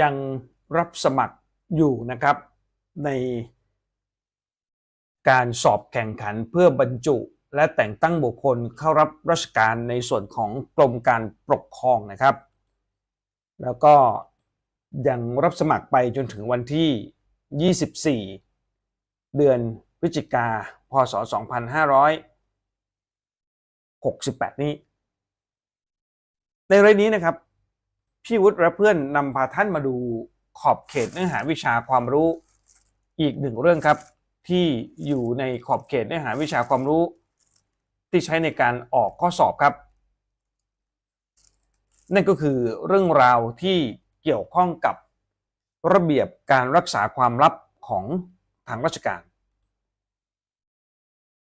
ยังรับสมัครอยู่นะครับในการสอบแข่งขันเพื่อบรรจุ และแต่งตั้งบุคคลเข้ารับราชการในส่วนของกรมการปกครองนะครับ แล้วก็ยังรับสมัครไปจนถึงวันที่ 24 เดือนพฤศจิกา พศ 2568 นี้ ในเรื่องนี้นะครับ พี่วุฒิและเพื่อนนำพาท่านมาดูขอบเขตเนื้อหาวิชาความรู้อีกหนึ่งเรื่องครับ ที่อยู่ในขอบเขตเนื้อหาวิชาความรู้ ที่ใช้ในการออกข้อสอบครับ นั่นก็คือเรื่องราวที่เกี่ยวข้องกับระเบียบการรักษาความลับของทางราชการ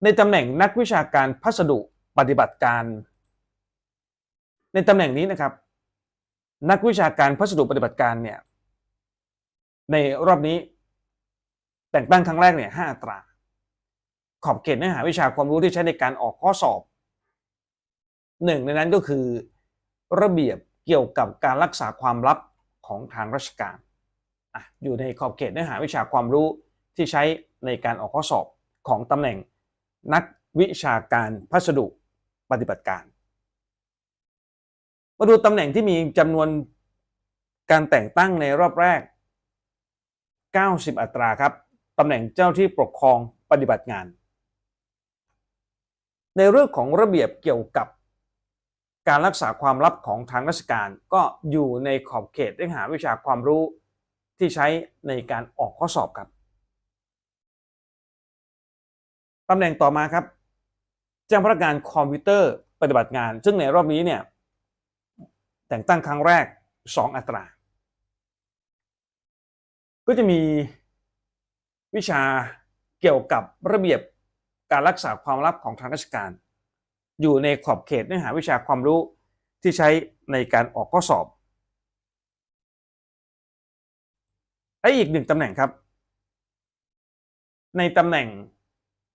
ในตำแหน่งนักวิชาการพัสดุปฏิบัติการ ในตำแหน่งนี้นะครับ นักวิชาการพัสดุปฏิบัติการเนี่ยในรอบนี้ แต่งตั้งครั้งแรกเนี่ยห้าตรา ขอบเขตเนื้อหาวิชาความรู้ที่ใช้ในการออกข้อสอบหนึ่งในนั้นก็คือ ระเบียบเกี่ยวกับการรักษาความลับของทางราชการออยู่ในขอบเขตเนื้อหาวิชาความรู้ที่ใช้ในการออกข้อสอบของตำแหน่งนักวิชาการพัสดุปฏิบัติการ มาดูตำแหน่งที่มีจำนวนการแต่งตั้งในรอบแรก 90 อัตราครับตำแหน่งเจ้าที่ปกครองปฏิบัติงาน ในเรื่องของระเบียบเกี่ยวกับการรักษาความลับของทางราชการก็อยู่ในขอบเขตเรื่องหาวิชาความรู้ที่ใช้ในการออกข้อสอบครับตำแหน่งต่อมาครับ เจ้าพนักงานคอมพิวเตอร์ปฏิบัติงาน ซึ่งในรอบนี้เนี่ย แต่งตั้งครั้งแรก 2 อัตรา ก็จะมีวิชาเกี่ยวกับระเบียบการรักษาความลับของทางราชการ อยู่ในขอบเขตเนื้อหาวิชาความรู้ที่ใช้ในการออกข้อสอบและอีกหนึ่งตำแหน่งครับ ในตำแหน่ง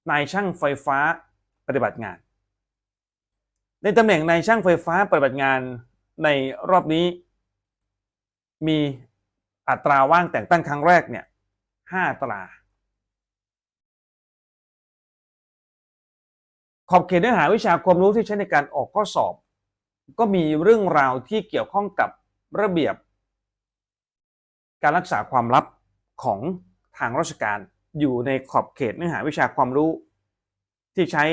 นายช่างไฟฟ้าปฏิบัติงาน ในตำแหน่งนายช่างไฟฟ้าปฏิบัติงาน ในรอบนี้มีอัตราว่างแต่งตั้งครั้งแรกเนี่ยห้าตรา ขอบเขตเนื้อหาวิชาความรู้ที่ใช้ในการออกข้อสอบ ก็มีเรื่องราวที่เกี่ยวข้องกับระเบียบ การรักษาความลับของทางราชการอยู่ในขอบเขตเนื้อหาวิชาความรู้ ที่ใช้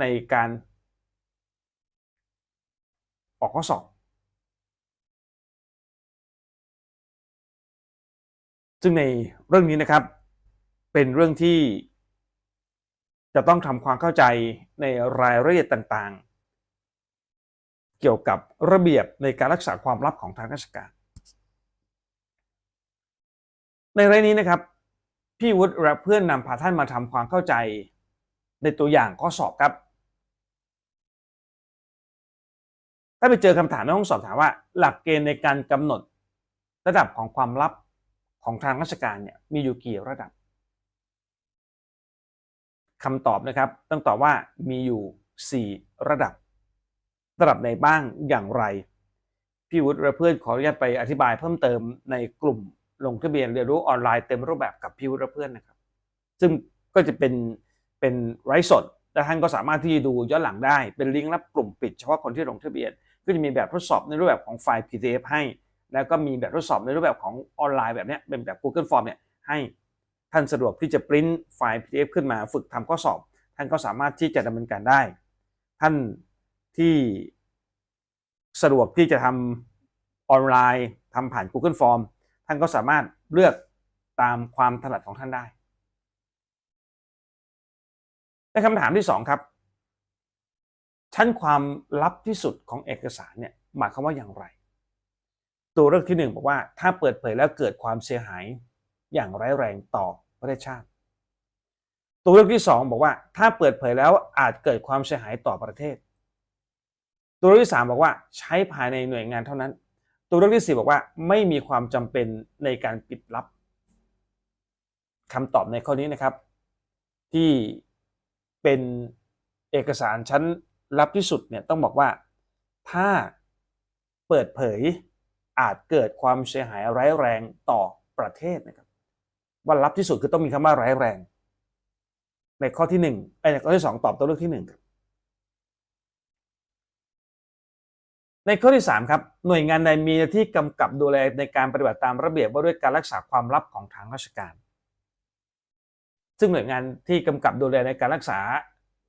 ในการออกข้อสอบ ซึ่งในเรื่องนี้นะครับเป็นเรื่องที่จะต้องทำความเข้าใจในรายละเอียดต่างๆ เกี่ยวกับระเบียบในการรักษาความลับของทางราชการ ในรายนี้นะครับ พี่วุฒิและเพื่อนนำพาท่านมาทำความเข้าใจในตัวอย่างข้อสอบครับ ถ้าไปเจอคำถามในห้องสอบถามว่า หลักเกณฑ์ในการกำหนดระดับของความลับ ของทางราชการเนี่ยมีอยู่กี่ระดับคำตอบนะครับ ต้องตอบว่ามีอยู่ 4 ระดับ ระดับไหนบ้างอย่างไร พี่วุฒิและเพื่อนขออนุญาตไปอธิบายเพิ่มเติมในกลุ่มลงทะเบียนเรียนรู้ออนไลน์เต็มรูปแบบกับพี่วุฒิและเพื่อนนะครับ ซึ่งก็จะเป็นเป็นไร้สดและท่านก็สามารถที่จะดูย้อนหลังได้เป็นลิงก์รับกลุ่มปิดเฉพาะคนที่ลงทะเบียน ก็จะมีแบบทดสอบในรูปแบบของไฟล์ PDF ให้ แล้วก็มีแบบทดสอบในรูปแบบของออนไลน์แบบนี้เป็นแบบ Google Form เนี่ยให้ท่านสะดวกที่จะปริ้นไฟล์ PDF ขึ้นมาฝึกทำข้อสอบ ท่านก็สามารถที่จะดำเนินการได้ ท่านที่สะดวกที่จะทำออนไลน์ทำผ่าน Google Form ท่านก็สามารถเลือกตามความถนัดของท่านได้ในคำถามที่ 2 ครับ ชั้นความลับที่สุดของเอกสารเนี่ยหมายความว่าอย่างไร ตัวเลือกที่ 1 บอกว่าถ้าเปิดเผยแล้วเกิดความเสียหายอย่างร้ายแรงต่อประเทศชาติ ตัวเลือกที่ 2 บอกว่า ถ้าเปิดเผยแล้วอาจเกิดความเสียหายต่อประเทศ ตัวเลือกที่3บอกว่าใช้ภายในหน่วยงานเท่านั้น ตัวเลือกที่ 4 บอกว่าไม่มีความจำเป็นในการปิดลับคำตอบในข้อนี้นะครับ ที่เป็นเอกสารชั้นลับที่สุดเนี่ยต้องบอกว่าถ้าเปิดเผย อาจเกิดความเสียหายร้ายแรงต่อประเทศนะครับว่าลับที่สุดคือต้องมีคำว่าร้ายแรง ในข้อที่หนึ่งไอ้ในข้อที่สองตอบตัวเลือกที่หนึ่งครับในข้อที่ 3 ครับหน่วยงานใดมีหน้าที่กำกับดูแลในการปฏิบัติตามระเบียบว่าด้วยการรักษาความลับของทางราชการ ซึ่งหน่วยงานที่กำกับดูแลในการรักษา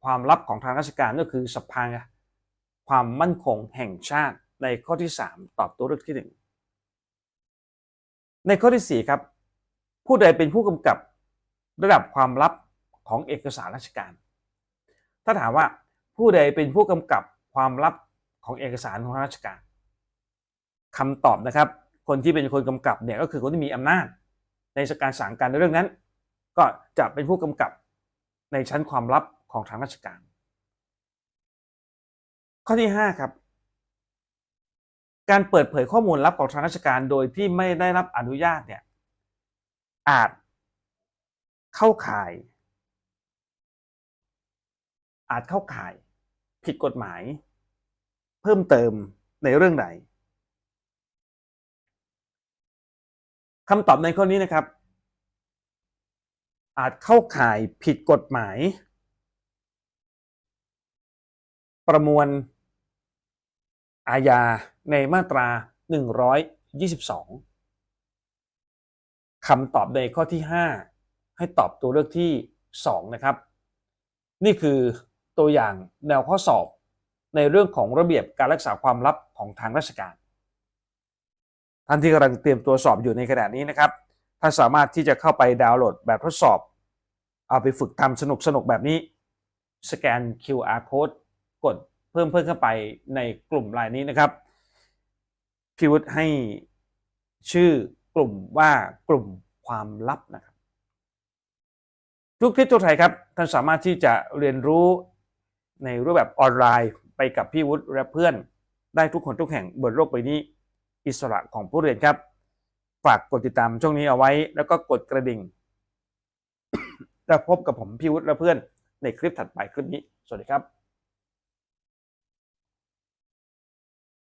ความลับของทางราชการก็คือสภาความมั่นคงแห่งชาติในข้อที่ 3 ตอบตัวเลือกที่ 1 ในข้อที่4ครับ ผู้ใดเป็นผู้กำกับระดับความลับของเอกสารราชการ ถ้าถามว่าผู้ใดเป็นผู้กำกับความลับของเอกสารของราชการคำตอบนะครับ คนที่เป็นคนกำกับเนี่ยก็คือคนที่มีอำนาจ ในการสั่งการในเรื่องนั้น ก็จะเป็นผู้กำกับในชั้นความลับของทางราชการ ข้อที่ 5 ครับ การเปิดเผยข้อมูลลับของทางราชการโดยที่ไม่ได้รับอนุญาตเนี่ย อาจเข้าข่าย อาจเข้าข่าย ผิดกฎหมาย เพิ่มเติมในเรื่องใดคำตอบในข้อนี้นะครับ อาจเข้าข่ายผิดกฎหมาย ประมวลอาญา ในมาตรา 122 คำตอบในข้อที่ 5 ให้ตอบตัวเลือกที่ 2 นะครับ นี่คือตัวอย่างแนวข้อสอบในเรื่องของระเบียบการรักษาความลับของทางราชการท่านที่กำลังเตรียมตัวสอบอยู่ในขณะนี้นะครับถ้าสามารถที่จะเข้าไปดาวน์โหลดแบบทดสอบ เอาไปฝึกทำสนุกสนุกแบบนี้ สแกน QR code กดเพิ่มเพิ่มเข้าไปในกลุ่มไลน์นี้นะครับ พี่วุฒิให้ชื่อกลุ่มว่ากลุ่มความลับนะครับ ทุกทิศทุกไทยครับท่านสามารถที่จะเรียนรู้ในรูปแบบออนไลน์ไปกับพี่วุฒิและเพื่อนได้ทุกคนทุกแห่งบนโลกใบนี้ อิสระของผู้เรียนครับ ฝากกดติดตามช่องนี้เอาไว้ แล้วก็กดกระดิ่งแล้วพบกับผมพี่วุฒิและเพื่อนในคลิปถัดไปคลิปนี้ สวัสดีครับ